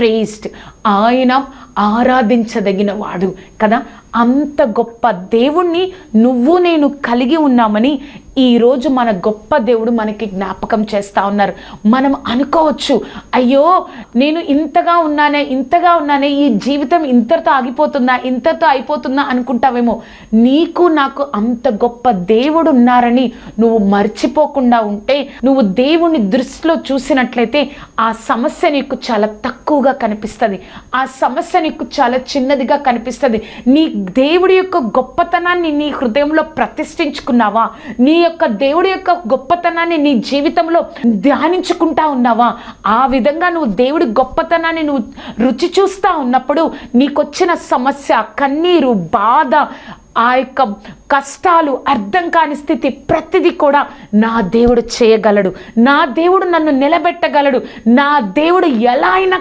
Praised ఆయన ఆరాధించదగిన వాడు కదా? అంత గొప్ప దేవుణ్ణి నువ్వు నేను కలిగి ఉన్నామని ఈరోజు మన గొప్ప దేవుడు మనకి జ్ఞాపకం చేస్తూ ఉన్నారు. మనం అనుకోవచ్చు అయ్యో నేను ఇంతగా ఉన్నానే ఇంతగా ఉన్నానే ఈ జీవితం ఇంతతో ఆగిపోతుందా ఇంతతో అయిపోతుందా అనుకుంటావేమో. నీకు నాకు అంత గొప్ప దేవుడు ఉన్నారని నువ్వు మర్చిపోకుండా ఉంటే నువ్వు దేవుని దృష్టిలో చూసినట్లయితే ఆ సమస్య నీకు చాలా తక్కువగా కనిపిస్తుంది. ఆ సమస్య నీకు చాలా చిన్నదిగా కనిపిస్తుంది. నీ దేవుడి యొక్క గొప్పతనాన్ని నీ హృదయంలో ప్రతిష్ఠించుకున్నావా? నీ యొక్క దేవుడి యొక్క గొప్పతనాన్ని నీ జీవితంలో ధ్యానించుకుంటా ఉన్నావా? ఆ విధంగా నువ్వు దేవుడి గొప్పతనాన్ని నువ్వు రుచి చూస్తూ ఉన్నప్పుడు నీకొచ్చిన సమస్య కన్నీరు బాధ ఆ యొక్క కష్టాలు అర్థం కాని స్థితి ప్రతిదీ కూడా నా దేవుడు చేయగలడు. నా దేవుడు నన్ను నిలబెట్టగలడు. నా దేవుడు ఎలా అయినా